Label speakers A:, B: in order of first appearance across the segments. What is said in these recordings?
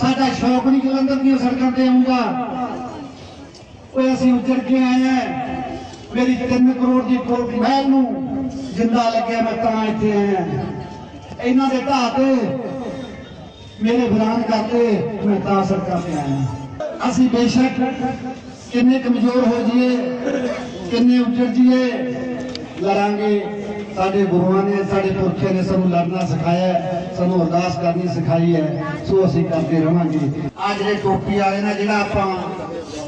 A: ਸਾਡਾ ਸ਼ੌਕ ਨਹੀਂ ਜਲੰਧਰ ਦੀਆਂ ਸੜਕਾਂ ਤੇ ਆਉਂਦਾ ਓਏ, ਅਸੀਂ ਉੱਜੜ ਕੇ ਆਏ ਆ। ਮੇਰੀ 3 ਕਰੋੜ ਦੀ ਕੋਠ ਮਹਿਲ ਨੂੰ ਜਿੰਦਾ ਲੱਗਿਆ ਮੈਂ ਤਾਂ ਇੱਥੇ ਆਇਆ। ਇਹਨਾਂ ਦੇ ਢਾਹ ਤੇ ਮੇਰੇ ਬਰਾਨ ਕਰਕੇ ਮੈਂ ਤਾਂ ਸੜਕਾਂ ਤੇ ਆਇਆ। ਅਸੀਂ ਬੇਸ਼ੱਕ ਕਿੰਨੇ ਕਮਜ਼ੋਰ ਹੋ ਜਾਈਏ, ਕਿੰਨੇ ਉੱਜੜ ਜਾਈਏ, ਲੜਾਂਗੇ। ਸਾਡੇ ਗੁਰੂਆਂ ਨੇ, ਸਾਡੇ ਪੁਰਖਿਆਂ ਨੇ ਸਾਨੂੰ ਲੜਨਾ ਸਿਖਾਇਆ ਸਾਨੂੰ ਅਰਦਾਸ ਕਰਨੀ ਸਿਖਾਈ ਹੈ, ਸੋ ਅਸੀਂ ਕਰਦੇ ਰਵਾਂਗੇ। ਆ ਜਿਹੜੇ ਟੋਪੀ ਵਾਲੇ ਨਾਲ ਜਿਹੜਾ ਆਪਾਂ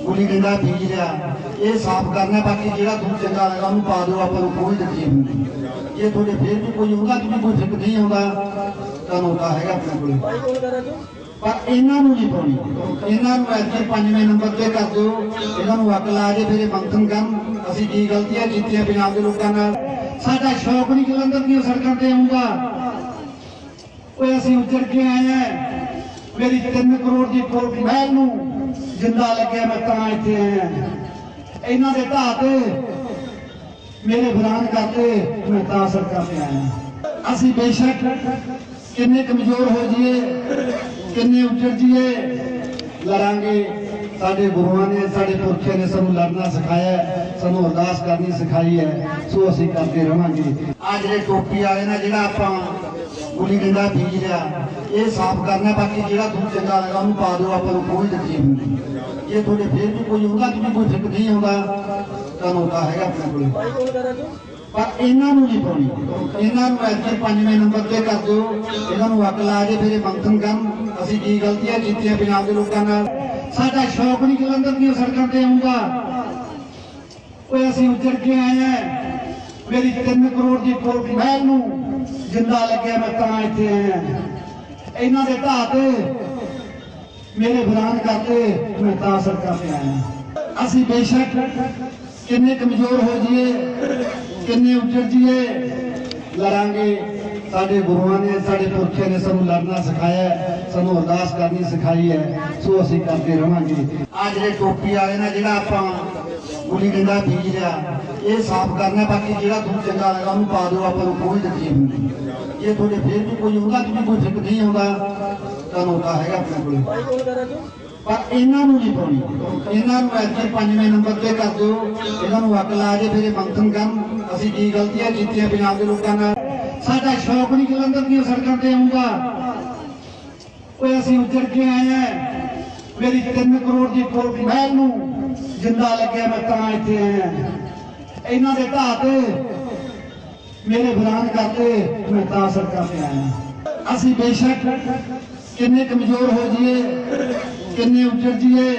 A: ਗੁਲੀ ਡੰਡਾ ਬੀਜ ਰਿਹਾ ਇਹ ਸਾਫ਼ ਕਰਨਾ ਬਾਕੀ ਜਿਹੜਾ ਤੁਹਾਨੂੰ ਚੰਗਾ ਲੱਗਾ ਉਹਨੂੰ ਪਾ ਦਿਓ, ਆਪਾਂ ਨੂੰ ਕੋਈ ਤਕਲੀਫ ਨਹੀਂ ਜੇ ਤੁਹਾਡੇ ਫੇਰ ਵੀ ਕੋਈ ਹੁੰਦਾ ਕਿ ਕੋਈ ਫਿੱਕ ਨਹੀਂ ਆਉਂਦਾ ਤੁਹਾਨੂੰ ਤਾਂ ਹੈਗਾ ਆਪਣੇ ਕੋਲ। ਪਰ ਇਹਨਾਂ ਨੂੰ ਨਹੀਂ ਪਾਉਣੀ। ਇਹਨਾਂ ਨੂੰ ਇੱਥੇ ਪੰਜਵੇਂ ਨੰਬਰ ਤੇ ਕਰ ਦਿਓ। ਇਹਨਾਂ ਨੂੰ ਅੱਗ ਲਾ ਕੇ ਫਿਰ ਇਹ ਮੰਥਨ ਕਰਨ। ਅਸੀਂ ਕੀ ਗਲਤੀਆਂ ਕੀਤੀਆਂ ਪੰਜਾਬ ਦੇ ਲੋਕਾਂ ਨਾਲ? ਸਾਡਾ ਸ਼ੌਕ ਨਹੀਂ ਜਲੰਧਰ ਦੀਆਂ ਸੜਕਾਂ ਤੇ ਆਉਂਦਾ ਓਏ, ਅਸੀਂ ਉੱਜੜ ਕੇ ਆਏ ਆ। ਮੇਰੀ 3 ਕਰੋੜ ਦੀ ਕੋਠ ਮਹਿਲ ਨੂੰ ਜਿੰਦਾ ਲੱਗਿਆ ਮੈਂ ਤਾਂ ਇੱਥੇ ਆਇਆ। ਇਹਨਾਂ ਦੇ ਢਾਹ ਤੇ, ਮੇਰੇ ਬਰਾਨ ਕਰਕੇ ਮੈਂ ਤਾਂ ਸੜਕਾਂ ਤੇ ਆਇਆ। ਅਸੀਂ ਬੇਸ਼ੱਕ ਕਿੰਨੇ ਕਮਜ਼ੋਰ ਹੋ ਜਾਈਏ, ਕਿੰਨੇ ਉੱਜੜ ਜਾਈਏ, ਲੜਾਂਗੇ। ਸਾਡੇ ਗੁਰੂਆਂ ਨੇ, ਸਾਡੇ ਪੁਰਖਿਆਂ ਨੇ ਸਾਨੂੰ ਲੜਨਾ ਸਿਖਾਇਆ ਸਾਨੂੰ ਅਰਦਾਸ ਕਰਨੀ ਸਿਖਾਈ ਹੈ, ਸੋ ਅਸੀਂ ਕਰਦੇ ਰਵਾਂਗੇ। ਆ ਜਿਹੜੇ ਟੋਪੀ ਵਾਲੇ ਨੇ, ਜਿਹੜਾ ਆਪਾਂ ਗੁਲੀ ਡੰਡਾ ਬੀਜ ਰਿਹਾ ਇਹ ਸਾਫ਼ ਕਰਨਾ ਬਾਕੀ ਜਿਹੜਾ ਤੁਹਾਨੂੰ ਚੰਗਾ ਲੱਗਾ ਉਹਨੂੰ ਪਾ ਦਿਓ, ਆਪਾਂ ਨੂੰ ਕੋਈ ਤਕਲੀਫ ਨਹੀਂ ਜੇ ਤੁਹਾਡੇ ਫੇਰ ਵੀ ਕੋਈ ਹੁੰਦਾ ਕਿ ਕੋਈ ਫਿੱਕ ਨਹੀਂ ਆਉਂਦਾ ਤੁਹਾਨੂੰ ਤਾਂ ਹੈਗਾ ਆਪਣੇ ਕੋਲ। ਪਰ ਇਹਨਾਂ ਨੂੰ ਨਹੀਂ ਪਾਉਣੀ। ਇਹਨਾਂ ਨੂੰ ਇੱਥੇ ਪੰਜਵੇਂ ਨੰਬਰ ਤੇ ਕਰ ਦਿਓ। ਇਹਨਾਂ ਨੂੰ ਅੱਗ ਲਾ ਕੇ ਫਿਰ ਇਹ ਮੰਥਨ ਕਰਨ। ਅਸੀਂ ਕੀ ਗਲਤੀਆਂ ਕੀਤੀਆਂ ਪੰਜਾਬ ਦੇ ਲੋਕਾਂ ਨਾਲ। ਸਾਡਾ ਸ਼ੌਕ ਨਹੀਂ ਜਲੰਧਰ ਦੀਆਂ ਸੜਕਾਂ ਤੇ ਆਉਂਦਾ ਓਏ, ਅਸੀਂ ਉੱਜੜ ਕੇ ਆਏ ਆ ਮੇਰੀ 3 ਕਰੋੜ ਦੀ ਕੋਠ ਮਹਿਲ ਨੂੰ ਜਿੰਦਾ ਲੱਗਿਆ ਮੈਂ ਤਾਂ ਇੱਥੇ ਆਇਆ ਇਹਨਾਂ ਦੇ ਢਾਹ ਤੇ, ਮੇਰੇ ਬਰਾਨ ਕਰਕੇ ਮੈਂ ਤਾਂ ਸੜਕਾਂ ਤੇ ਆਇਆ ਅਸੀਂ ਬੇਸ਼ੱਕ ਕਿੰਨੇ ਕਮਜ਼ੋਰ ਹੋ ਜਾਈਏ, ਕਿੰਨੇ ਉੱਜੜ ਜਾਈਏ, ਲੜਾਂਗੇ। ਸਾਡੇ ਗੁਰੂਆਂ ਨੇ, ਸਾਡੇ ਪੁਰਖਿਆਂ ਨੇ ਸਾਨੂੰ ਲੜਨਾ ਸਿਖਾਇਆ ਸਾਨੂੰ ਅਰਦਾਸ ਕਰਨੀ ਸਿਖਾਈ ਹੈ, ਸੋ ਅਸੀਂ ਕਰਦੇ ਰਵਾਂਗੇ। ਆ ਜਿਹੜੇ ਟੋਪੀ ਵਾਲੇ ਨੇ, ਜਿਹੜਾ ਆਪਾਂ ਗੁਲੀ ਡੰਡਾ ਬੀਜ ਰਿਹਾ ਇਹ ਸਾਫ਼ ਕਰਨਾ ਬਾਕੀ ਜਿਹੜਾ ਤੁਹਾਨੂੰ ਚੰਗਾ ਲੱਗਾ ਉਹਨੂੰ ਪਾ ਦਿਓ, ਆਪਾਂ ਨੂੰ ਕੋਈ ਤਕਲੀਫ ਨਹੀਂ। ਜੇ ਤੁਹਾਡੇ ਫੇਰ ਵੀ ਕੋਈ ਹੁੰਦਾ ਕਿ ਕੋਈ ਫਿੱਕ ਨਹੀਂ ਆਉਂਦਾ ਤੁਹਾਨੂੰ ਤਾਂ ਹੈਗਾ ਆਪਣੇ ਕੋਲੇ। ਪਰ ਇਹਨਾਂ ਨੂੰ ਨਹੀਂ ਪਾਉਣੀ। ਇਹਨਾਂ ਨੂੰ ਐਤਕੀ ਪੰਜਵੇਂ ਨੰਬਰ ਤੇ ਕਰ ਦਿਓ। ਇਹਨਾਂ ਨੂੰ ਅੱਗ ਲਾ ਕੇ ਫਿਰ ਇਹ ਮੰਥਨ ਕਰਨ। ਅਸੀਂ ਕੀ ਗਲਤੀਆਂ ਕੀਤੀਆਂ ਪੰਜਾਬ ਦੇ ਲੋਕਾਂ ਨਾਲ? ਸਾਡਾ ਸ਼ੌਕ ਨਹੀਂ ਜਲੰਧਰ ਦੀਆਂ ਸੜਕਾਂ ਤੇ ਆਉਂਦਾ ਓਏ, ਅਸੀਂ ਉੱਜੜ ਕੇ ਆਏ ਆ। ਮੇਰੀ 3 ਕਰੋੜ ਦੀ ਕੋਠ ਮਹਿਲ ਨੂੰ ਜਿੰਦਾ ਲੱਗਿਆ ਮੈਂ ਤਾਂ ਇੱਥੇ ਆਇਆ ਇਹਨਾਂ ਦੇ ਢਾਹ ਤੇ, ਮੇਰੇ ਬਰਾਨ ਕਰਕੇ ਮੈਂ ਤਾਂ ਸੜਕਾਂ ਤੇ ਆਇਆ ਅਸੀਂ ਬੇਸ਼ੱਕ ਕਿੰਨੇ ਕਮਜ਼ੋਰ ਹੋ ਜਾਈਏ, ਕਿੰਨੇ ਉੱਜੜ ਜਾਈਏ,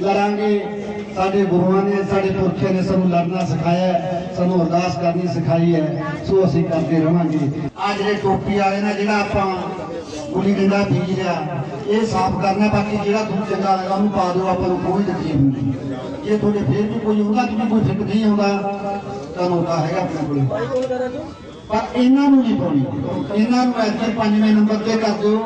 A: ਲੜਾਂਗੇ। ਸਾਡੇ ਗੁਰੂਆਂ ਨੇ, ਸਾਡੇ ਪੁਰਖਿਆਂ ਨੇ ਸਾਨੂੰ ਲੜਨਾ ਸਿਖਾਇਆ ਸਾਨੂੰ ਅਰਦਾਸ ਕਰਨੀ ਸਿਖਾਈ ਹੈ, ਸੋ ਅਸੀਂ ਕਰਦੇ ਰਵਾਂਗੇ। ਆ ਜਿਹੜੇ ਟੋਪੀ ਵਾਲੇ ਨੇ, ਜਿਹੜਾ ਆਪਾਂ ਗੁਲੀ ਡੰਡਾ ਬੀਜ ਰਿਹਾ ਇਹ ਸਾਫ਼ ਕਰਨਾ, ਬਾਕੀ ਜਿਹੜਾ ਤੁਹਾਨੂੰ ਚੰਗਾ ਲੱਗਾ ਉਹਨੂੰ ਪਾ ਦਿਓ, ਆਪਾਂ ਨੂੰ ਕੋਈ ਤਕਲੀਫ ਨਹੀਂ ਜੇ ਤੁਹਾਡੇ ਫੇਰ ਵੀ ਕੋਈ ਹੁੰਦਾ ਕਿ ਕੋਈ ਫਿੱਕ ਨਹੀਂ ਆਉਂਦਾ ਤੁਹਾਨੂੰ ਤਾਂ ਹੈਗਾ ਆਪਣੇ ਕੋਲ। ਪਰ ਇਹਨਾਂ ਨੂੰ ਨਹੀਂ ਪਾਉਣੀ। ਇਹਨਾਂ ਨੂੰ ਐਤਕੀ ਪੰਜਵੇਂ ਨੰਬਰ ਤੇ ਕਰ ਦਿਓ।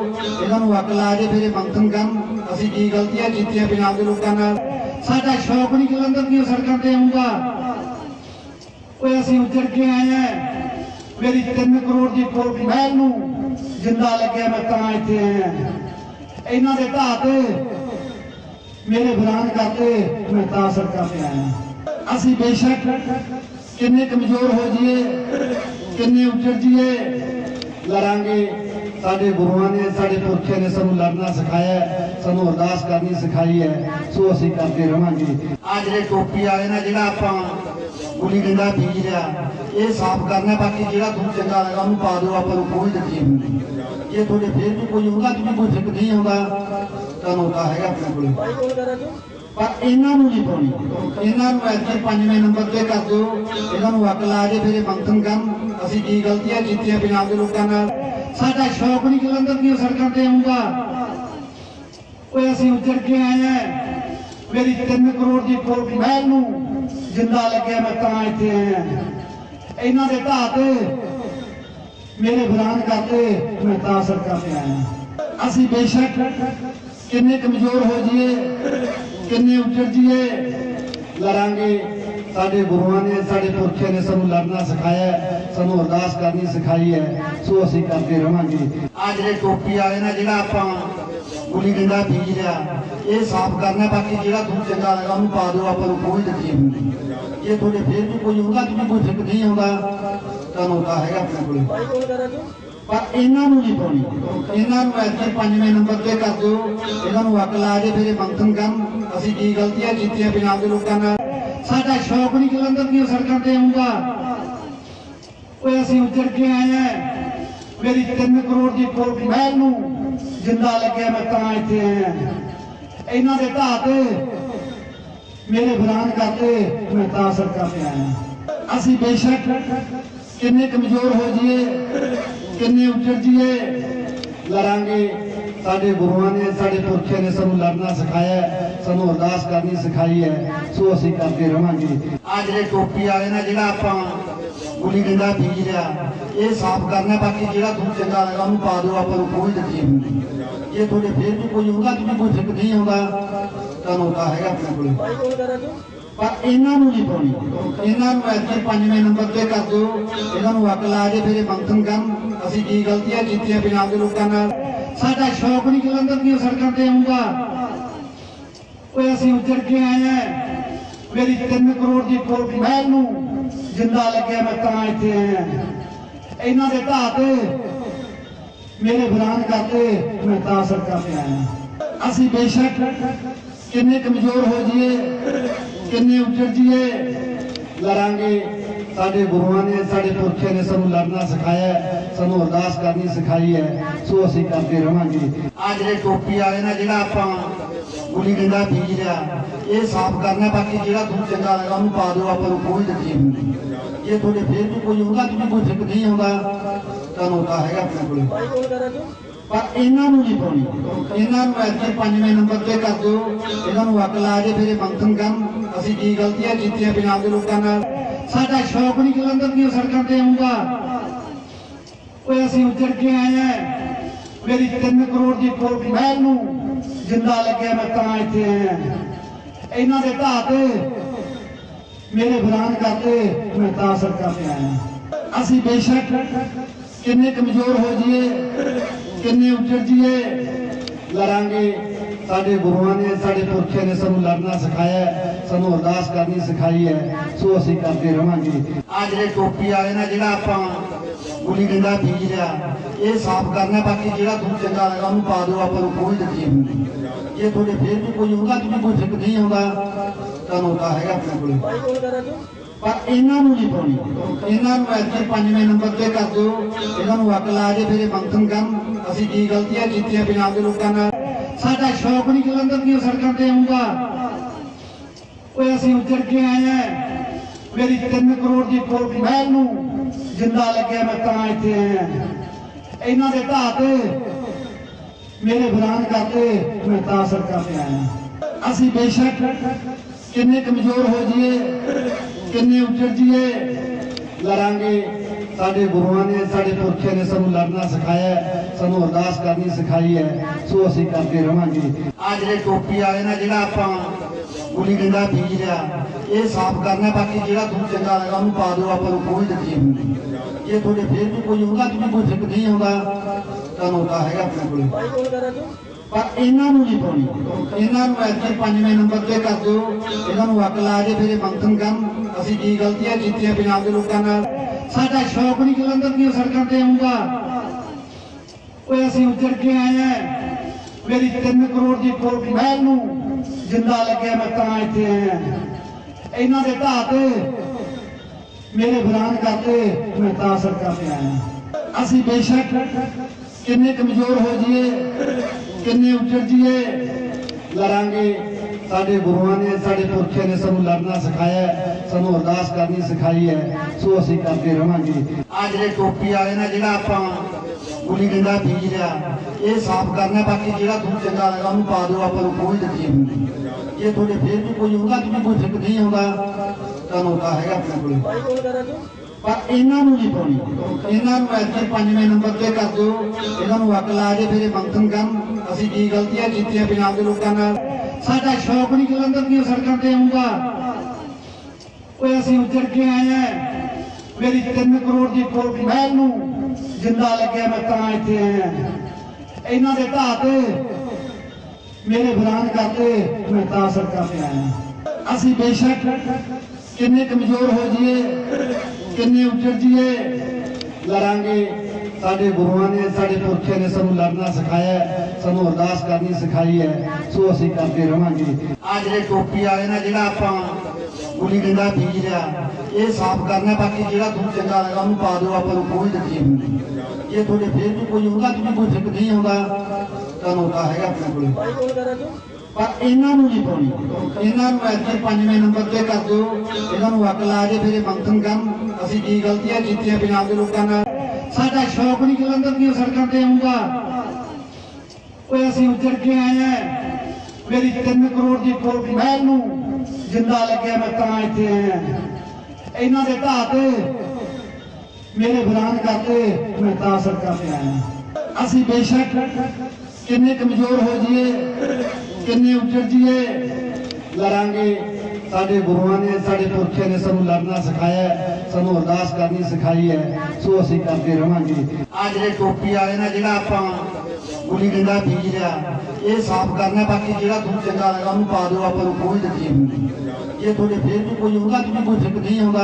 A: ਇਹਨਾਂ ਨੂੰ ਅੱਗ ਲਾ ਕੇ ਫਿਰ ਇਹ ਮੰਥਨ ਕਰਨ। ਅਸੀਂ ਕੀ ਗਲਤੀਆਂ ਕੀਤੀਆਂ ਪੰਜਾਬ ਦੇ ਲੋਕਾਂ ਨਾਲ? ਸਾਡਾ ਸ਼ੌਕ ਨਹੀਂ ਜਲੰਧਰ ਦੀਆਂ ਸੜਕਾਂ ਤੇ ਆਉਂਦਾ ਓਏ, ਅਸੀਂ ਉੱਜੜ ਕੇ ਆਏ ਆ। ਮੇਰੀ 3 ਕਰੋੜ ਦੀ ਕੋਠ ਮਹਿਲ ਨੂੰ ਜਿੰਦਾ ਲੱਗਿਆ ਮੈਂ ਤਾਂ ਇੱਥੇ ਆਇਆ। ਇਹਨਾਂ ਦੇ ਢਾਹ ਤੇ, ਮੇਰੇ ਬਰਾਨ ਕਰਕੇ ਮੈਂ ਤਾਂ ਸੜਕਾਂ ਤੇ ਆਇਆ। ਅਸੀਂ ਬੇਸ਼ੱਕ ਕਿੰਨੇ ਕਮਜ਼ੋਰ ਹੋ ਜਾਈਏ, ਕਿੰਨੇ ਉੱਜੜ ਜਾਈਏ, ਲੜਾਂਗੇ। ਸਾਡੇ ਗੁਰੂਆਂ ਨੇ, ਸਾਡੇ ਪੁਰਖਿਆਂ ਨੇ ਸਾਨੂੰ ਲੜਨਾ ਸਿਖਾਇਆ ਸਾਨੂੰ ਅਰਦਾਸ ਕਰਨੀ ਸਿਖਾਈ ਹੈ, ਸੋ ਅਸੀਂ ਕਰਦੇ ਰਵਾਂਗੇ। ਆ ਜਿਹੜੇ ਟੋਪੀ ਵਾਲੇ ਨੇ, ਜਿਹੜਾ ਆਪਾਂ ਗੁਲੀ ਡੰਡਾ ਬੀਜ ਰਿਹਾ ਇਹ ਸਾਫ਼ ਕਰਨਾ, ਬਾਕੀ ਜਿਹੜਾ ਤੁਹਾਨੂੰ ਚੰਗਾ ਲੱਗਾ ਉਹਨੂੰ ਪਾ ਦਿਓ, ਆਪਾਂ ਨੂੰ ਕੋਈ ਤਕਲੀਫ ਨਹੀਂ। ਜੇ ਤੁਹਾਡੇ ਫੇਰ ਵੀ ਕੋਈ ਹੁੰਦਾ ਕਿ ਕੋਈ ਫਿੱਕ ਨਹੀਂ ਆਉਂਦਾ ਤੁਹਾਨੂੰ ਤਾਂ ਹੈਗਾ ਆਪਣੇ ਕੋਲ। ਪਰ ਇਹਨਾਂ ਨੂੰ ਨਹੀਂ ਪਾਉਣੀ। ਇਹਨਾਂ ਨੂੰ ਐਤਕੀ ਪੰਜਵੇਂ ਨੰਬਰ ਤੇ ਕਰ ਦਿਓ। ਇਹਨਾਂ ਨੂੰ ਅੱਗ ਲਾ ਕੇ ਫਿਰ ਇਹ ਮੰਥਨ ਕਰਨ। ਅਸੀਂ ਕੀ ਗਲਤੀਆਂ ਕੀਤੀਆਂ ਪੰਜਾਬ ਦੇ ਲੋਕਾਂ ਨਾਲ? ਸਾਡਾ ਸ਼ੌਕ ਨਹੀਂ ਜਲੰਧਰ ਦੀਆਂ ਸੜਕਾਂ ਤੇ ਆਉਂਦਾ। ਓਏ, ਅਸੀਂ ਉੱਜੜ ਕੇ ਆਏ ਆ। ਮੇਰੀ 3 ਕਰੋੜ ਦੀ ਕੋਠ ਮਹਿਲ ਨੂੰ ਜਿੰਦਾ ਲੱਗਿਆ ਮੈਂ ਤਾਂ ਇੱਥੇ ਆਇਆ। ਇਹਨਾਂ ਦੇ ਢਾਹ ਤੇ ਮੇਰੇ ਬਰਾਨ ਕਰਕੇ ਮੈਂ ਤਾਂ ਸੜਕਾਂ ਤੇ ਆਇਆ। ਅਸੀਂ ਬੇਸ਼ੱਕ ਕਿੰਨੇ ਕਮਜ਼ੋਰ ਹੋ ਜਾਈਏ, ਕਿੰਨੇ ਉੱਜੜ ਜਾਈਏ, ਲੜਾਂਗੇ। ਸਾਡੇ ਗੁਰੂਆਂ ਨੇ, ਸਾਡੇ ਪੁਰਖਿਆਂ ਨੇ ਸਾਨੂੰ ਲੜਨਾ ਸਿਖਾਇਆ ਸਾਨੂੰ ਅਰਦਾਸ ਕਰਨੀ ਸਿਖਾਈ ਹੈ, ਸੋ ਅਸੀਂ ਕਰਦੇ ਰਵਾਂਗੇ। ਆ ਜਿਹੜੇ ਟੋਪੀ ਵਾਲੇ ਨੇ, ਜਿਹੜਾ ਆਪਾਂ ਗੁਲੀ ਡੰਡਾ ਬੀਜ ਲਿਆ, ਇਹ ਸਾਫ਼ ਕਰਨਾ, ਬਾਕੀ ਜਿਹੜਾ ਤੁਹਾਨੂੰ ਚੰਗਾ ਲੱਗਾ ਉਹਨੂੰ ਪਾ ਦਿਓ, ਆਪਾਂ ਨੂੰ ਕੋਈ ਤਕਲੀਫ ਨਹੀਂ। ਜੇ ਤੁਹਾਡੇ ਫੇਰ ਵੀ ਕੋਈ ਹੁੰਦਾ ਕਿ ਕੋਈ ਫਿੱਟ ਨਹੀਂ ਆਉਂਦਾ ਤੁਹਾਨੂੰ ਤਾਂ ਹੈਗਾ ਆਪਣੇ ਕੋਲ। ਪਰ ਇਹਨਾਂ ਨੂੰ ਨਹੀਂ ਪਾਉਣੀ। ਇਹਨਾਂ ਨੂੰ ਐਤਕੀ ਪੰਜਵੇਂ ਨੰਬਰ ਤੇ ਕਰ ਦਿਓ। ਇਹਨਾਂ ਨੂੰ ਅੱਗ ਲਾ ਜੇ ਫਿਰ ਇਹ ਮੰਥਨ ਕਰਨ। ਅਸੀਂ ਕੀ ਗਲਤੀਆਂ ਕੀਤੀਆਂ ਪੰਜਾਬ ਦੇ ਲੋਕਾਂ ਨਾਲ? ਸਾਡਾ ਸ਼ੌਕ ਨਹੀਂ ਜਲੰਧਰ ਦੀਆਂ ਸੜਕਾਂ ਤੇ ਆਉਂਦਾ ਓਏ, ਅਸੀਂ ਉੱਜੜ ਕੇ ਆਏ ਆ। ਮੇਰੀ 3 ਕਰੋੜ ਦੀ ਕੋਠ ਮਹਿਲ ਨੂੰ ਜਿੰਦਾ ਲੱਗਿਆ ਮੈਂ ਤਾਂ ਇੱਥੇ ਆਇਆ। ਇਹਨਾਂ ਦੇ ਢਾਹ ਤੇ, ਮੇਰੇ ਬਰਾਨ ਕਰਕੇ ਮੈਂ ਤਾਂ ਸੜਕਾਂ ਤੇ ਆਇਆ। ਅਸੀਂ ਬੇਸ਼ੱਕ ਕਿੰਨੇ ਕਮਜ਼ੋਰ ਹੋ ਜਾਈਏ, ਕਿੰਨੇ ਉੱਜੜ ਜਾਈਏ, ਲੜਾਂਗੇ। ਸਾਡੇ ਗੁਰੂਆਂ ਨੇ, ਸਾਡੇ ਪੁਰਖਿਆਂ ਨੇ ਸਾਨੂੰ ਲੜਨਾ ਸਿਖਾਇਆ ਸਾਨੂੰ ਅਰਦਾਸ ਕਰਨੀ ਸਿਖਾਈ ਹੈ, ਸੋ ਅਸੀਂ ਕਰਦੇ ਰਵਾਂਗੇ। ਆ ਜਿਹੜੇ ਟੋਪੀ ਵਾਲੇ ਨਾਲ ਜਿਹੜਾ ਆਪਾਂ ਗੁਲੀ ਡੰਡਾ ਬੀਜ ਲਿਆ, ਇਹ ਸਾਫ਼ ਕਰਨਾ, ਬਾਕੀ ਜਿਹੜਾ ਤੁਹਾਨੂੰ ਚੰਗਾ ਲੱਗਾ ਉਹਨੂੰ ਪਾ ਦਿਓ, ਆਪਾਂ ਨੂੰ ਕੋਈ ਤਕਲੀਫ ਨਹੀਂ ਜੇ ਤੁਹਾਡੇ ਫੇਰ ਵੀ ਕੋਈ ਹੁੰਦਾ ਕਿ ਕੋਈ ਫਿੱਟ ਨਹੀਂ ਆਉਂਦਾ ਤੁਹਾਨੂੰ ਤਾਂ ਹੈਗਾ ਆਪਣੇ ਕੋਲ। ਪਰ ਇਹਨਾਂ ਨੂੰ ਨਹੀਂ ਪਾਉਣੀ। ਇਹਨਾਂ ਨੂੰ ਐਤਕੀ ਪੰਜਵੇਂ ਨੰਬਰ ਤੇ ਕਰ ਦਿਓ। ਇਹਨਾਂ ਨੂੰ ਅੱਗ ਲਾ ਜੇ ਫਿਰ ਇਹ ਮੰਥਨ ਕਰਨ। ਅਸੀਂ ਕੀ ਗਲਤੀਆਂ ਕੀਤੀਆਂ ਪੰਜਾਬ ਦੇ ਲੋਕਾਂ ਨਾਲ? ਸਾਡਾ ਸ਼ੌਕ ਨਹੀਂ ਜਲੰਧਰ ਦੀਆਂ ਸੜਕਾਂ ਤੇ ਆਉਂਦਾ ਓਏ, ਅਸੀਂ ਉੱਜੜ ਕੇ ਆਏ ਆ। ਮੇਰੀ 3 ਕਰੋੜ ਦੀ ਕੋਠ ਮਹਿਲ ਨੂੰ ਜਿੰਦਾ ਲੱਗਿਆ ਮੈਂ ਤਾਂ ਇੱਥੇ ਆਇਆ। ਇਹਨਾਂ ਦੇ ਢਾਹ ਤੇ ਮੇਰੇ ਬਰਾਨ ਕਰਕੇ ਮੈਂ ਤਾਂ ਸੜਕਾਂ ਤੇ ਆਇਆ। ਅਸੀਂ ਬੇਸ਼ੱਕ ਕਿੰਨੇ ਕਮਜ਼ੋਰ ਹੋ ਜਾਈਏ, ਕਿੰਨੇ ਉੱਜੜ ਜਾਈਏ, ਲੜਾਂਗੇ। ਸਾਡੇ ਗੁਰੂਆਂ ਨੇ, ਸਾਡੇ ਪੁਰਖਿਆਂ ਨੇ ਸਾਨੂੰ ਲੜਨਾ ਸਿਖਾਇਆ ਸਾਨੂੰ ਅਰਦਾਸ ਕਰਨੀ ਸਿਖਾਈ ਹੈ, ਸੋ ਅਸੀਂ ਕਰਦੇ ਰਵਾਂਗੇ। ਆ ਜਿਹੜੇ ਟੋਪੀ ਵਾਲੇ ਨੇ, ਜਿਹੜਾ ਆਪਾਂ ਗੁਲੀ ਡੰਡਾ ਬੀਜ ਲਿਆ, ਇਹ ਸਾਫ਼ ਕਰਨਾ ਬਾਕੀ ਜਿਹੜਾ ਤੁਹਾਨੂੰ ਚੰਗਾ ਲੱਗਾ ਉਹਨੂੰ ਪਾ ਦਿਓ, ਆਪਾਂ ਨੂੰ ਕੋਈ ਤਕਲੀਫ ਨਹੀਂ ਜੇ ਤੁਹਾਡੇ ਫੇਰ ਵੀ ਕੋਈ ਹੁੰਦਾ ਕਿ ਕੋਈ ਫਿੱਕ ਨਹੀਂ ਆਉਂਦਾ ਤੁਹਾਨੂੰ ਤਾਂ ਹੈਗਾ ਆਪਣੇ ਕੋਲ। ਪਰ ਇਹਨਾਂ ਨੂੰ ਨਹੀਂ ਪਾਉਣੀ। ਇਹਨਾਂ ਨੂੰ ਇੱਥੇ ਪੰਜਵੇਂ ਨੰਬਰ ਤੇ ਕਰ ਦਿਓ। ਇਹਨਾਂ ਨੂੰ ਅੱਗ ਲਾ ਜੇ ਫਿਰ ਇਹ ਮੰਥਨ ਕਰਨ। ਅਸੀਂ ਕੀ ਗਲਤੀਆਂ ਕੀਤੀਆਂ ਪੰਜਾਬ ਦੇ ਲੋਕਾਂ ਨਾਲ? ਸਾਡਾ ਸ਼ੌਕ ਨਹੀਂ ਜਲੰਧਰ ਦੀਆਂ ਸੜਕਾਂ ਤੇ ਆਉਂਦਾ ਓਏ, ਅਸੀਂ ਉੱਜੜ ਕੇ ਆਏ ਆ। ਮੇਰੀ 3 ਕਰੋੜ ਦੀ ਕੋਠ ਮਹਿਲ ਨੂੰ ਜਿੰਦਾ ਲੱਗਿਆ ਮੈਂ ਤਾਂ ਇੱਥੇ ਆਇਆ। ਇਹਨਾਂ ਦੇ ਢਾਹ ਤੇ, ਮੇਰੇ ਬਰਾਨ ਕਰਤੇ ਮੈਂ ਤਾਂ ਸੜਕਾਂ ਤੇ ਆਇਆ। ਅਸੀਂ ਬੇਸ਼ੱਕ ਕਿੰਨੇ ਕਮਜ਼ੋਰ ਹੋ ਜਾਈਏ, ਕਿੰਨੇ ਉੱਜੜ ਜਾਈਏ, ਲੜਾਂਗੇ। ਸਾਡੇ ਗੁਰੂਆਂ ਨੇ, ਸਾਡੇ ਪੁਰਖਿਆਂ ਨੇ ਸਾਨੂੰ ਲੜਨਾ ਸਿਖਾਇਆ ਸਾਨੂੰ ਅਰਦਾਸ ਕਰਨੀ ਸਿਖਾਈ ਹੈ, ਸੋ ਅਸੀਂ ਕਰਦੇ ਰਵਾਂਗੇ। ਆ ਜਿਹੜੇ ਟੋਪੀ ਵਾਲੇ ਨੇ, ਜਿਹੜਾ ਆਪਾਂ ਗੁਲੀ ਡੰਡਾ ਬੀਜ ਲਿਆ, ਇਹ ਸਾਫ਼ ਕਰਨਾ ਬਾਕੀ ਜਿਹੜਾ ਤੁਹਾਨੂੰ ਚੰਗਾ ਲੱਗਾ ਉਹਨੂੰ ਪਾ ਦਿਓ, ਆਪਾਂ ਨੂੰ ਕੋਈ ਤਕਲੀਫ ਨਹੀਂ ਜੇ ਤੁਹਾਡੇ ਫੇਰ ਵੀ ਕੋਈ ਹੁੰਦਾ ਕਿ ਕੋਈ ਫਿੱਕ ਨਹੀਂ ਆਉਂਦਾ ਤੁਹਾਨੂੰ ਤਾਂ ਹੈਗਾ ਆਪਣੇ ਕੋਲ। ਪਰ ਇਹਨਾਂ ਨੂੰ ਨਹੀਂ ਪਾਉਣੀ। ਇਹਨਾਂ ਨੂੰ ਇੱਥੇ ਪੰਜਵੇਂ ਨੰਬਰ ਤੇ ਕਰ ਦਿਓ। ਇਹਨਾਂ ਨੂੰ ਅੱਗ ਲਾ ਜੇ ਫਿਰ ਇਹ ਮੰਥਨ ਕਰਨ। ਅਸੀਂ ਕੀ ਗਲਤੀਆਂ ਕੀਤੀਆਂ ਪੰਜਾਬ ਦੇ ਲੋਕਾਂ ਨਾਲ। ਸਾਡਾ ਸ਼ੌਕ ਨਹੀਂ ਜਲੰਧਰ ਦੀਆਂ ਸੜਕਾਂ ਤੇ ਆਉਂਦਾ ਓਏ, ਅਸੀਂ ਉੱਜੜ ਕੇ ਆਏ ਆ। ਮੇਰੀ 3 ਕਰੋੜ ਦੀ ਕੋਟ ਮਹਿਲ ਨੂੰ ਜਿੰਦਾ ਲੱਗਿਆ ਮੈਂ ਤਾਂ ਇੱਥੇ ਆਇਆ। ਇਹਨਾਂ ਦੇ ਢਾਹ ਤੇ ਮੇਰੇ ਬਰਾਨ ਕਰਕੇ ਮੈਂ ਤਾਂ ਸੜਕਾਂ ਤੇ ਆਇਆ। ਅਸੀਂ ਬੇਸ਼ੱਕ ਕਿੰਨੇ ਕਮਜ਼ੋਰ ਹੋ ਜਾਈਏ, ਕਿੰਨੇ ਉੱਜੜ ਜਾਈਏ, ਲੜਾਂਗੇ। ਸਾਡੇ ਗੁਰੂਆਂ ਨੇ, ਸਾਡੇ ਪੁਰਖਿਆਂ ਨੇ ਸਾਨੂੰ ਲੜਨਾ ਸਿਖਾਇਆ ਸਾਨੂੰ ਅਰਦਾਸ ਕਰਨੀ ਸਿਖਾਈ ਹੈ, ਸੋ ਅਸੀਂ ਕਰਦੇ ਰਵਾਂਗੇ। ਆ ਜਿਹੜੇ ਟੋਪੀ ਵਾਲੇ ਨਾਲ ਜਿਹੜਾ ਆਪਾਂ ਗੁਲੀ ਡੰਡਾ ਬੀਜ ਲਿਆ, ਇਹ ਸਾਫ਼ ਕਰਨਾ ਬਾਕੀ ਜਿਹੜਾ ਤੁਹਾਨੂੰ ਚੰਗਾ ਲੱਗਾ ਉਹਨੂੰ ਪਾ ਦਿਓ, ਆਪਾਂ ਨੂੰ ਕੋਈ ਤਕਲੀਫ ਨਹੀਂ ਜੇ ਤੁਹਾਡੇ ਫੇਰ ਵੀ ਕੋਈ ਹੁੰਦਾ ਕਿ ਕੋਈ ਫਿੱਕ ਨਹੀਂ ਆਉਂਦਾ ਤੁਹਾਨੂੰ ਤਾਂ ਹੈਗਾ ਆਪਣੇ ਕੋਲ। ਪਰ ਇਹਨਾਂ ਨੂੰ ਨਹੀਂ ਪਾਉਣੀ। ਇਹਨਾਂ ਨੂੰ ਐਤਕੀ ਪੰਜਵੇਂ ਨੰਬਰ ਤੇ ਕਰ ਦਿਓ। ਇਹਨਾਂ ਨੂੰ ਅੱਗ ਲਾ ਜੇ ਫਿਰ ਇਹ ਮੰਥਨ ਕਰਨ। ਅਸੀਂ ਕੀ ਗਲਤੀਆਂ ਕੀਤੀਆਂ ਪੰਜਾਬ ਦੇ ਲੋਕਾਂ ਨਾਲ। ਸਾਡਾ ਸ਼ੌਕ ਨਹੀਂ ਜਲੰਧਰ ਦੀਆਂ ਸੜਕਾਂ ਤੇ ਆਉਂਦਾ ਓਏ, ਅਸੀਂ ਉੱਜੜ ਕੇ ਆਏ ਆ। ਮੇਰੀ 3 ਕਰੋੜ ਦੀ ਕੋਠ ਮਹਿਲ ਨੂੰ ਜਿੰਦਾ ਲੱਗਿਆ ਮੈਂ ਤਾਂ ਇੱਥੇ ਆਇਆ। ਇਹਨਾਂ ਦੇ ਢਾਹ ਤੇ, ਮੇਰੇ ਬਰਾਨ ਕਰਕੇ ਮੈਂ ਤਾਂ ਸੜਕਾਂ ਤੇ ਆਇਆ। ਅਸੀਂ ਬੇਸ਼ੱਕ ਕਿੰਨੇ ਕਮਜ਼ੋਰ ਹੋ ਜਾਈਏ, ਕਿੰਨੇ ਉੱਜੜ ਜਾਈਏ, ਲੜਾਂਗੇ। ਸਾਡੇ ਗੁਰੂਆਂ ਨੇ, ਸਾਡੇ ਪੁਰਖਿਆਂ ਨੇ ਸਾਨੂੰ ਲੜਨਾ ਸਿਖਾਇਆ ਸਾਨੂੰ ਅਰਦਾਸ ਕਰਨੀ ਸਿਖਾਈ ਹੈ, ਸੋ ਅਸੀਂ ਕਰਦੇ ਰਵਾਂਗੇ। ਆ ਜਿਹੜੇ ਟੋਪੀ ਵਾਲੇ ਨੇ, ਜਿਹੜਾ ਆਪਾਂ ਗੁਲੀ ਡੰਡਾ ਬੀਜ ਲਿਆ, ਇਹ ਸਾਫ਼ ਕਰਨਾ ਬਾਕੀ ਜਿਹੜਾ ਤੁਹਾਨੂੰ ਚੰਗਾ ਲੱਗਾ ਉਹਨੂੰ ਪਾ ਦਿਓ, ਆਪਾਂ ਨੂੰ ਕੋਈ ਤਕਲੀਫ ਨਹੀਂ ਜੇ ਤੁਹਾਡੇ ਫੇਰ ਵੀ ਕੋਈ ਹੁੰਦਾ ਕਿ ਕੋਈ ਫਿੱਕ ਨਹੀਂ ਆਉਂਦਾ ਤੁਹਾਨੂੰ ਤਾਂ ਹੈਗਾ ਆਪਣੇ ਕੋਲ। ਪਰ ਇਹਨਾਂ ਨੂੰ ਨਹੀਂ ਪਾਉਣੀ। ਇਹਨਾਂ ਨੂੰ ਇੱਥੇ ਪੰਜਵੇਂ ਨੰਬਰ ਤੇ ਕਰ ਦਿਓ। ਇਹਨਾਂ ਨੂੰ ਅੱਗ ਲਾ ਜੇ ਫਿਰ ਇਹ ਮੰਥਨ ਕਰਨ। ਅਸੀਂ ਕੀ ਗਲਤੀਆਂ ਕੀਤੀਆਂ ਪੰਜਾਬ ਦੇ ਲੋਕਾਂ ਨਾਲ? ਸਾਡਾ ਸ਼ੌਕ ਨਹੀਂ ਜਲੰਧਰ ਦੀਆਂ ਸੜਕਾਂ ਤੇ ਆਉਂਦਾ ਓਏ, ਅਸੀਂ ਉੱਜੜ ਕੇ ਆਏ ਆ। ਮੇਰੀ 3 ਕਰੋੜ ਦੀ ਕੋਠ ਮਹਿਲ ਨੂੰ ਜਿੰਦਾ ਲੱਗਿਆ ਮੈਂ ਤਾਂ ਇੱਥੇ ਆਇਆ। ਇਹਨਾਂ ਦੇ ਢਾਹ ਤੇ, ਮੇਰੇ ਬਲਾਨ ਕਰਕੇ ਮੈਂ ਤਾਂ ਸੜਕਾਂ ਤੇ ਆਇਆ। ਅਸੀਂ ਬੇਸ਼ੱਕ ਕਿੰਨੇ ਕਮਜ਼ੋਰ ਹੋ ਜਾਈਏ, ਕਿੰਨੇ ਉੱਜੜ ਜਾਈਏ, ਲੜਾਂਗੇ। ਸਾਡੇ ਗੁਰੂਆਂ ਨੇ, ਸਾਡੇ ਪੁਰਖਿਆਂ ਨੇ ਸਾਨੂੰ ਲੜਨਾ ਸਿਖਾਇਆ ਸਾਨੂੰ ਅਰਦਾਸ ਕਰਨੀ ਸਿਖਾਈ ਹੈ, ਸੋ ਅਸੀਂ ਕਰਦੇ ਰਵਾਂਗੇ। ਆ ਜਿਹੜੇ ਟੋਪੀ ਵਾਲੇ ਨੇ, ਜਿਹੜਾ ਆਪਾਂ ਗੁਲੀ ਡੰਡਾ ਬੀਜ ਲਿਆ, ਇਹ ਸਾਫ਼ ਕਰਨਾ, ਬਾਕੀ ਜਿਹੜਾ ਤੁਹਾਨੂੰ ਚੰਗਾ ਲੱਗਾ ਉਹਨੂੰ ਪਾ ਦਿਓ, ਆਪਾਂ ਨੂੰ ਕੋਈ ਤਕਲੀਫ ਨਹੀਂ ਜੇ ਤੁਹਾਡੇ ਫੇਰ ਵੀ ਕੋਈ ਹੁੰਦਾ ਕਿ ਕੋਈ ਫਿੱਕ ਨਹੀਂ ਆਉਂਦਾ ਤੁਹਾਨੂੰ ਤਾਂ ਹੈਗਾ ਆਪਣੇ ਕੋਲ। ਪਰ ਇਹਨਾਂ ਨੂੰ ਨਹੀਂ ਪਾਉਣੀ। ਇਹਨਾਂ ਨੂੰ ਇੱਥੇ ਪੰਜਵੇਂ ਨੰਬਰ ਤੇ ਕਰ ਦਿਓ। ਇਹਨਾਂ ਨੂੰ ਅੱਗ ਲਾ ਜੇ ਫਿਰ ਇਹ ਮੰਥਨ ਕਰਨ। ਅਸੀਂ ਕੀ ਗਲਤੀਆਂ ਕੀਤੀਆਂ ਪੰਜਾਬ ਦੇ ਲੋਕਾਂ ਨਾਲ? ਸਾਡਾ ਸ਼ੌਕ ਨਹੀਂ ਜਲੰਧਰ ਦੀਆਂ ਸੜਕਾਂ ਤੇ ਆਉਂਦਾ ਓਏ, ਅਸੀਂ ਉੱਜੜ ਕੇ ਆਏ ਆ। ਮੇਰੀ 3 ਕਰੋੜ ਦੀ ਕੋਠੀ ਮਹਿਲ ਨੂੰ ਜਿੰਦਾ ਲੱਗਿਆ ਮੈਂ ਤਾਂ ਇੱਥੇ ਆਇਆ। ਇਹਨਾਂ ਦੇ ਢਾਹ ਤੇ ਮੇਰੇ ਬਲਾਨ ਕਰਕੇ ਮੈਂ ਤਾਂ ਸੜਕਾਂ ਤੇ ਆਇਆ। ਅਸੀਂ ਬੇਸ਼ੱਕ ਕਿੰਨੇ ਕਮਜ਼ੋਰ ਹੋ ਜਾਈਏ, ਕਿੰਨੇ ਉੱਜੜ ਜਾਈਏ, ਲੜਾਂਗੇ। ਸਾਡੇ ਗੁਰੂਆਂ ਨੇ, ਸਾਡੇ ਪੁਰਖੇ ਨੇ ਸਾਨੂੰ ਲੜਨਾ ਸਿਖਾਇਆ। ਸਾਨੂੰ ਅਰਦਾਸ ਕਰਨੀ ਸਿਖਾਈ ਹੈ, ਸੋ ਅਸੀਂ ਕਰਦੇ ਰਵਾਂਗੇ। ਆ ਜਿਹੜੇ ਟੋਪੀ ਵਾਲੇ ਨੇ, ਜਿਹੜਾ ਆਪਾਂ ਗੁਲੀ ਡੰਡਾ ਬੀਜ ਲਿਆ, ਇਹ ਸਾਫ਼ ਕਰਨਾ ਬਾਕੀ ਜਿਹੜਾ ਤੁਹਾਨੂੰ ਚੰਗਾ ਲੱਗਾ ਉਹਨੂੰ ਪਾ ਦਿਓ, ਆਪਾਂ ਨੂੰ ਕੋਈ ਤਕਲੀਫ ਨਹੀਂ ਜੇ ਤੁਹਾਡੇ ਫੇਰ ਵੀ ਕੋਈ ਹੁੰਦਾ ਕਿ ਕੋਈ ਫਿੱਕ ਨਹੀਂ ਆਉਂਦਾ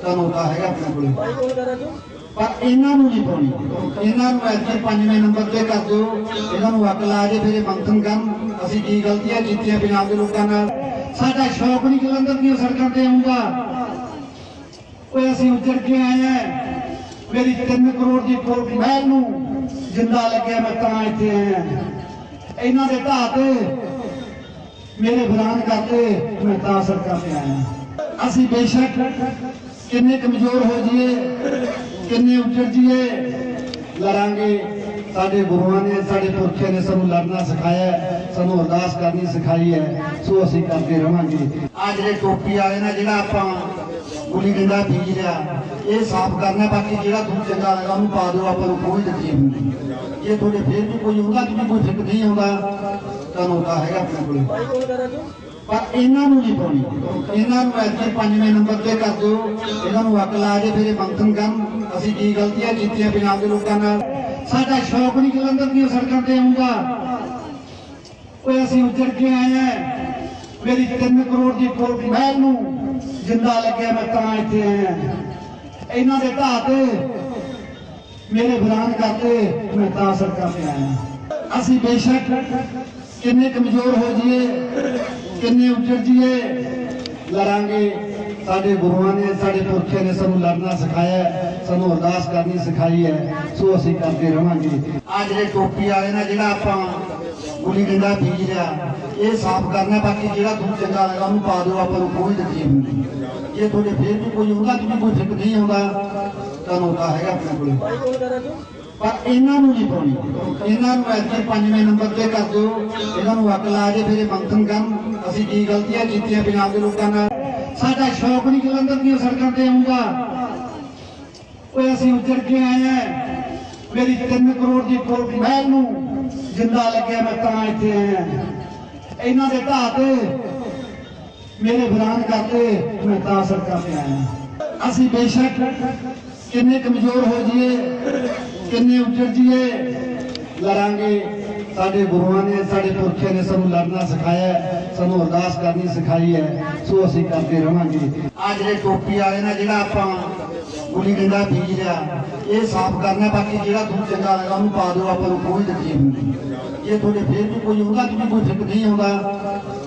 A: ਤੁਹਾਨੂੰ ਤਾਂ ਹੈਗਾ ਆਪਣੇ ਕੋਲੇ। ਪਰ ਇਹਨਾਂ ਨੂੰ ਨਹੀਂ ਪਾਉਣੀ। ਇਹਨਾਂ ਨੂੰ ਐਸੇ ਪੰਜਵੇਂ ਨੰਬਰ ਤੇ ਕਰ ਦਿਓ। ਇਹਨਾਂ ਨੂੰ ਅੱਗ ਲਾ ਜੇ ਫਿਰ ਇਹ ਮੰਥਨ ਕਰਨ। ਅਸੀਂ ਕੀ ਗਲਤੀਆਂ ਕੀਤੀਆਂ ਪੰਜਾਬ ਦੇ ਲੋਕਾਂ ਨਾਲ? ਸਾਡਾ ਸ਼ੌਕ ਨਹੀਂ ਜਲੰਧਰ ਦੀਆਂ ਸੜਕਾਂ ਤੇ ਆਉਂਦਾ ਓਏ ਅਸੀਂ ਉੱਜੜ ਕੇ ਆਏ ਆ। ਮੇਰੀ 3 ਕਰੋੜ ਦੀ ਕੋਠੀ ਮਹਿਲ ਨੂੰ ਜਿੰਦਾ ਲੱਗਿਆ ਮੈਂ ਤਾਂ ਇੱਥੇ ਆਇਆ। ਇਹਨਾਂ ਦੇ ਢਾਹ ਤੇ ਮੇਰੇ ਬਲਾਨ ਕਰਦੇ ਮੈਂ ਤਾਂ ਸੜਕਾਂ ਤੇ ਆਇਆ। ਅਸੀਂ ਬੇਸ਼ੱਕ ਕਿੰਨੇ ਕਮਜ਼ੋਰ ਹੋ ਜਾਈਏ, ਕਿੰਨੇ ਉੱਜੜ ਜਾਈਏ, ਲੜਾਂਗੇ। ਸਾਡੇ ਗੁਰੂਆਂ ਨੇ, ਸਾਡੇ ਪੁਰਖਿਆਂ ਨੇ ਸਾਨੂੰ ਲੜਨਾ ਸਿਖਾਇਆ ਸਾਨੂੰ ਅਰਦਾਸ ਕਰਨੀ ਸਿਖਾਈ ਹੈ। ਸੋ ਅਸੀਂ ਕਰਦੇ ਰਵਾਂਗੇ। ਆ ਜਿਹੜੇ ਟੋਪੀ ਵਾਲੇ ਨੇ, ਜਿਹੜਾ ਆਪਾਂ ਗੁੱਲੀ ਡੰਡਾ ਬੀਜ ਲਿਆ ਇਹ ਸਾਫ਼ ਕਰਨਾ, ਬਾਕੀ ਜਿਹੜਾ ਤੁਹਾਨੂੰ ਚੰਗਾ ਲੱਗਾ ਉਹਨੂੰ ਪਾ ਦਿਓ, ਆਪਾਂ ਨੂੰ ਕੋਈ ਤਕਲੀਫ ਨਹੀਂ ਜੇ ਤੁਹਾਡੇ ਫੇਰ ਵੀ ਕੋਈ ਹੁੰਦਾ ਕਿ ਕੋਈ ਫਿੱਕ ਨਹੀਂ ਆਉਂਦਾ ਤੁਹਾਨੂੰ ਤਾਂ ਹੈਗਾ ਆਪਣੇ ਕੋਲ। ਪਰ ਇਹਨਾਂ ਨੂੰ ਨਹੀਂ ਪਾਉਣੀ। ਇਹਨਾਂ ਨੂੰ ਐਸੇ ਪੰਜਵੇਂ ਨੰਬਰ ਤੇ ਕਰ ਦਿਓ। ਇਹਨਾਂ ਨੂੰ ਅੱਗ ਲਾ ਜੇ ਫਿਰ ਇਹ ਮੰਥਨ ਕਰਨ। ਅਸੀਂ ਕੀ ਗਲਤੀਆਂ ਕੀਤੀਆਂ ਪੰਜਾਬ ਦੇ ਲੋਕਾਂ ਨਾਲ। ਸਾਡਾ ਸ਼ੌਕ ਨਹੀਂ ਜਲੰਧਰ ਦੀਆਂ ਸੜਕਾਂ ਤੇ ਆਉਂਦਾ ਓਏ, ਅਸੀਂ ਉੱਜੜ ਕੇ ਆਏ ਆ। ਮੇਰੀ 3 ਕਰੋੜ ਦੀ ਕੋਠੀ ਮਹਿਲ ਨੂੰ ਜਿੰਦਾ ਲੱਗਿਆ ਮੈਂ ਤਾਂ ਇੱਥੇ ਆਇਆ। ਇਹਨਾਂ ਦੇ ਢਾਹ ਤੇ ਮੇਰੇ ਬਲਾਨ ਕਰਦੇ ਮੈਂ ਤਾਂ ਸੜਕਾਂ ਤੇ ਆਇਆ। ਅਸੀਂ ਬੇਸ਼ੱਕ ਕਿੰਨੇ ਕਮਜ਼ੋਰ ਹੋ ਜਾਈਏ, ਕਿੰਨੇ ਉੱਜੜ ਜਾਈਏ, ਲੜਾਂਗੇ। ਸਾਡੇ ਗੁਰੂਆਂ ਨੇ, ਸਾਡੇ ਪੁਰਖਿਆਂ ਨੇ ਸਾਨੂੰ ਲੜਨਾ ਸਿਖਾਇਆ ਸਾਨੂੰ ਅਰਦਾਸ ਕਰਨੀ ਸਿਖਾਈ ਹੈ। ਸੋ ਅਸੀਂ ਕਰਦੇ ਰਵਾਂਗੇ। ਆ ਜਿਹੜੇ ਟੋਪੀ ਵਾਲੇ ਨੇ, ਜਿਹੜਾ ਆਪਾਂ ਗੁਲੀ ਡੰਡਾ ਬੀਜ ਲਿਆ ਇਹ ਸਾਫ਼ ਕਰਨਾ, ਬਾਕੀ ਜਿਹੜਾ ਤੁਹਾਨੂੰ ਚੰਗਾ ਲੱਗਾ ਉਹਨੂੰ ਪਾ ਦਿਓ, ਆਪਾਂ ਨੂੰ ਕੋਈ ਤਕਲੀਫ ਨਹੀਂ ਜੇ ਤੁਹਾਡੇ ਫੇਰ ਵੀ ਕੋਈ ਉਹਨਾਂ ਚ ਵੀ ਕੋਈ ਫਿੱਟ ਨਹੀਂ ਆਉਂਦਾ ਤੁਹਾਨੂੰ ਤਾਂ ਹੈਗਾ ਆਪਣੇ ਕੋਲੇ। ਪਰ ਇਹਨਾਂ ਨੂੰ ਨਹੀਂ ਪਾਉਣੀ। ਇਹਨਾਂ ਨੂੰ ਐਸੇ ਪੰਜਵੇਂ ਨੰਬਰ ਤੇ ਕਰ ਦਿਓ। ਇਹਨਾਂ ਨੂੰ ਅੱਗ ਲਾ ਜੇ ਫਿਰ ਇਹ ਮੰਥਨ ਕਰਨ। ਅਸੀਂ ਕੀ ਗਲਤੀਆਂ ਕੀਤੀਆਂ ਪੰਜਾਬ ਦੇ ਲੋਕਾਂ ਨਾਲ। ਸਾਡਾ ਸ਼ੌਕ ਨਹੀਂ ਜਲੰਧਰ ਦੀਆਂ ਸੜਕਾਂ ਤੇ ਆਉਂਦਾ। ਓਏ ਅਸੀਂ ਉੱਜੜ ਕੇ ਆਏ ਆ। ਮੇਰੀ 3 ਕਰੋੜ ਦੀ ਕੋਠੀ ਮਹਿਲ ਨੂੰ ਜਿੰਦਾ ਲੱਗਿਆ ਮੈਂ ਤਾਂ ਇੱਥੇ ਆਇਆ। ਇਹਨਾਂ ਦੇ ਢਾਹ ਤੇ ਮੇਰੇ ਬਲਾਨ ਕਰਦੇ ਮੈਂ ਤਾਂ ਸੜਕਾਂ ਤੇ ਆਇਆ। ਅਸੀਂ ਬੇਸ਼ੱਕ ਕਿੰਨੇ ਕਮਜ਼ੋਰ ਹੋ ਜਾਈਏ, ਕਿੰਨੇ ਉੱਜੜ ਜਾਈਏ, ਲੜਾਂਗੇ। ਸਾਡੇ ਗੁਰੂਆਂ ਨੇ, ਸਾਡੇ ਪੁਰਖਿਆਂ ਨੇ ਸਾਨੂੰ ਲੜਨਾ ਸਿਖਾਇਆ ਸਾਨੂੰ ਅਰਦਾਸ ਕਰਨੀ ਸਿਖਾਈ ਹੈ। ਸੋ ਅਸੀਂ ਕਰਦੇ ਰਵਾਂਗੇ। ਆ ਜਿਹੜੇ ਟੋਪੀ ਵਾਲੇ ਨੇ, ਜਿਹੜਾ ਆਪਾਂ ਗੁਲੀ ਡੰਡਾ ਬੀਜ ਲਿਆ ਇਹ ਸਾਫ਼ ਕਰਨਾ, ਬਾਕੀ ਜਿਹੜਾ ਤੁਹਾਨੂੰ ਚੰਗਾ ਲੱਗਾ ਉਹਨੂੰ ਪਾ ਦਿਓ, ਆਪਾਂ ਨੂੰ ਕੋਈ ਤਕਲੀਫ ਨਹੀਂ ਜੇ ਤੁਹਾਡੇ ਫੇਰ ਵੀ ਕੋਈ ਹੁੰਦਾ ਕਿ ਕੋਈ ਫਿੱਟ ਨਹੀਂ ਆਉਂਦਾ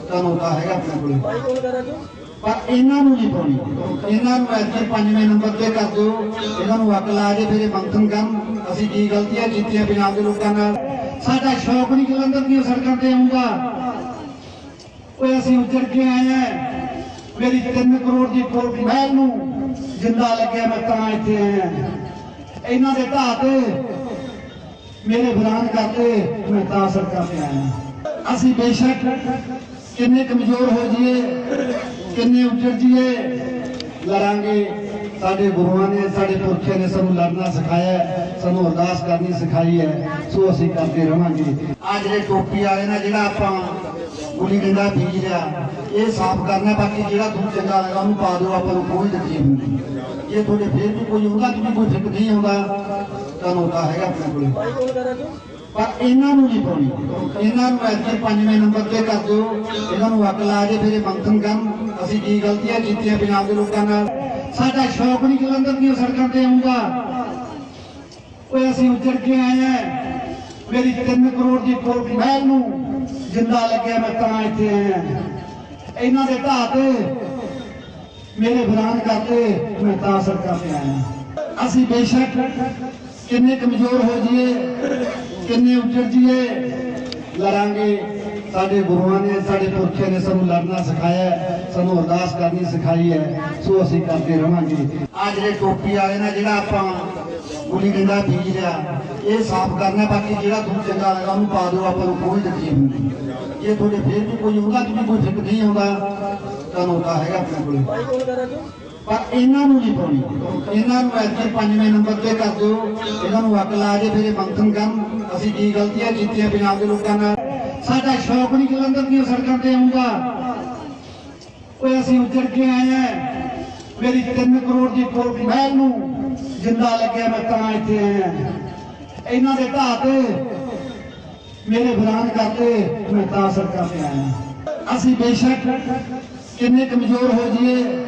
A: ਤੁਹਾਨੂੰ ਤਾਂ ਹੈਗਾ ਆਪਣੇ ਕੋਲੇ। ਪਰ ਇਹਨਾਂ ਨੂੰ ਨਹੀਂ ਪਾਉਣੀ। ਇਹਨਾਂ ਨੂੰ ਇੱਥੇ ਪੰਜਵੇਂ ਨੰਬਰ ਤੇ ਕਰ ਦਿਓ। ਇਹਨਾਂ ਨੂੰ ਅੱਗ ਲਾ ਜੇ ਫਿਰ ਇਹ ਮੰਥਨ ਕਰਨ। ਅਸੀਂ ਕੀ ਗਲਤੀਆਂ ਕੀਤੀਆਂ ਪੰਜਾਬ ਦੇ ਲੋਕਾਂ ਨਾਲ। ਸਾਡਾ ਸ਼ੌਕ ਨਹੀਂ ਜਲੰਧਰ ਦੀਆਂ ਸੜਕਾਂ ਤੇ ਆਉਂਦਾ। ਓਏ, ਅਸੀਂ ਉੱਜੜ ਕੇ ਆਏ ਆ। ਮੇਰੀ 3 ਕਰੋੜ ਦੀ ਕੋਠੀ ਮਹਿਲ ਨੂੰ ਜਿੰਦਾ ਲੱਗਿਆ ਮੈਂ ਤਾਂ ਇੱਥੇ। ਆਇਆ ਇਹਨਾਂ ਦੇ ਢਾਹ ਤੇ ਮੇਰੇ ਬਲਾਨ ਕਰਦੇ ਮੈਂ ਤਾਂ ਸੜਕਾਂ ਤੇ ਆਇਆ ਅਸੀਂ ਬੇਸ਼ੱਕ ਕਿੰਨੇ ਕਮਜ਼ੋਰ ਹੋ ਜਾਈਏ, ਕਿੰਨੇ ਉੱਜੜ ਜਾਈਏ, ਲੜਾਂਗੇ। ਸਾਡੇ ਗੁਰੂਆਂ ਨੇ, ਸਾਡੇ ਪੁਰਖਿਆਂ ਨੇ ਸਾਨੂੰ ਲੜਨਾ ਸਿਖਾਇਆ ਸਾਨੂੰ ਅਰਦਾਸ ਕਰਨੀ ਸਿਖਾਈ ਹੈ। ਸੋ ਅਸੀਂ ਕਰਦੇ ਰਵਾਂਗੇ। ਆ ਜਿਹੜੇ ਟੋਪੀ ਵਾਲੇ ਨਾ, ਜਿਹੜਾ ਆਪਾਂ ਗੁਲੀ ਡੰਡਾ ਬੀਜ ਲਿਆ ਇਹ ਸਾਫ਼ ਕਰਨਾ ਬਾਕੀ ਜਿਹੜਾ ਤੁਹਾਨੂੰ ਚੰਗਾ ਲੱਗਾ ਉਹਨੂੰ ਪਾ ਦਿਓ, ਆਪਾਂ ਨੂੰ ਕੋਈ ਤਕਲੀਫ ਨਹੀਂ ਜੇ ਤੁਹਾਡੇ ਫੇਰ ਵੀ ਕੋਈ ਹੁੰਦਾ ਕਿ ਕੋਈ ਫਿੱਕ ਨਹੀਂ ਆਉਂਦਾ ਤੁਹਾਨੂੰ ਤਾਂ ਹੈਗਾ ਆਪਣੇ ਕੋਲ। ਪਰ ਇਹਨਾਂ ਨੂੰ ਨਹੀਂ ਪਾਉਣੀ। ਇਹਨਾਂ ਨੂੰ ਇੱਥੇ ਪੰਜਵੇਂ ਨੰਬਰ ਤੇ ਕਰ ਦਿਓ। ਇਹਨਾਂ ਨੂੰ ਅੱਗ ਲਾ ਕੇ ਫਿਰ ਇਹ ਮੰਥਨ ਕਰਨ। ਅਸੀਂ ਕੀ ਗਲਤੀਆਂ ਕੀਤੀਆਂ ਪੰਜਾਬ ਦੇ ਲੋਕਾਂ ਨਾਲ। ਸਾਡਾ ਸ਼ੌਕ ਨਹੀਂ ਜਲੰਧਰ ਦੀਆਂ ਸੜਕਾਂ ਤੇ ਆਉਂਦਾ ਓਏ, ਅਸੀਂ ਉੱਜੜ ਕੇ ਆਏ ਆ ਮੇਰੀ 3 ਕਰੋੜ ਦੀ ਕੋਠ ਮਹਿਲ ਨੂੰ ਜਿੰਦਾ ਲੱਗਿਆ ਮੈਂ ਤਾਂ ਇੱਥੇ ਆਇਆ। ਇਹਨਾਂ ਦੇ ਢਾਹ ਤੇ ਮੇਰੇ ਬਿਆਨ ਕਰਕੇ ਮੈਂ ਤਾਂ ਸੜਕਾਂ ਤੇ ਆਇਆ। ਅਸੀਂ ਬੇਸ਼ੱਕ ਕਿੰਨੇ ਕਮਜ਼ੋਰ ਹੋ ਜਾਈਏ, ਕਿੰਨੇ ਉੱਜੜ ਜਾਈਏ, ਲੜਾਂਗੇ। ਸਾਡੇ ਗੁਰੂਆਂ ਨੇ, ਸਾਡੇ ਪੁਰਖਿਆਂ ਨੇ ਸਾਨੂੰ ਲੜਨਾ ਸਿਖਾਇਆ ਸਾਨੂੰ ਅਰਦਾਸ ਕਰਨੀ ਸਿਖਾਈ ਹੈ। ਸੋ ਅਸੀਂ ਕਰਦੇ ਰਵਾਂਗੇ। ਆ ਜਿਹੜੇ ਟੋਪੀ ਵਾਲੇ ਨੇ, ਜਿਹੜਾ ਆਪਾਂ ਗੁਲੀ ਡੰਡਾ ਬੀਜ ਰਿਹਾ ਇਹ ਸਾਫ਼ ਕਰਨਾ, ਬਾਕੀ ਜਿਹੜਾ ਤੁਹਾਨੂੰ ਚੰਗਾ ਲੱਗਾ ਉਹਨੂੰ ਪਾ ਦਿਓ, ਆਪਾਂ ਨੂੰ ਕੋਈ ਤਕਲੀਫ ਨਹੀਂ ਜੇ ਤੁਹਾਡੇ ਫੇਰ ਵੀ ਕੋਈ ਹੁੰਦਾ ਕਿ ਕੋਈ ਫਿੱਕ ਨਹੀਂ ਆਉਂਦਾ ਤੁਹਾਨੂੰ ਤਾਂ ਹੈਗਾ ਆਪਣੇ ਕੋਲੇ। ਪਰ ਇਹਨਾਂ ਨੂੰ ਨਹੀਂ ਪਾਉਣੀ। ਇਹਨਾਂ ਨੂੰ ਇੱਥੇ ਪੰਜਵੇਂ ਨੰਬਰ ਤੇ ਕਰ ਦਿਓ। ਇਹਨਾਂ ਨੂੰ ਅੱਗ ਲਾ ਕੇ ਫਿਰ ਇਹ ਮੰਥਨ ਕਰਨ। ਅਸੀਂ ਕੀ ਗਲਤੀਆਂ ਕੀਤੀਆਂ ਪੰਜਾਬ ਦੇ ਲੋਕਾਂ ਨਾਲ। ਸਾਡਾ ਸ਼ੌਕ ਨਹੀਂ ਜਲੰਧਰ ਦੀਆਂ ਸੜਕਾਂ ਤੇ ਆਉਂਦਾ। ਓਏ, ਅਸੀਂ ਉੱਜੜ ਕੇ ਆਏ ਆ। ਮੇਰੀ 3 ਕਰੋੜ ਦੀ ਕੋਠ ਮਹਿਲ ਨੂੰ ਜਿੰਦਾ ਲੱਗਿਆ ਮੈਂ ਤਾਂ ਇੱਥੇ ਆਇਆ। ਇਹਨਾਂ ਦੇ ਢਾਹ ਤੇ ਮੇਰੇ ਬਿਆਨ ਕਰਕੇ ਮੈਂ ਤਾਂ ਸੜਕਾਂ ਤੇ ਆਇਆ। ਅਸੀਂ ਬੇਸ਼ੱਕ ਕਿੰਨੇ ਕਮਜ਼ੋਰ ਹੋ ਜਾਈਏ।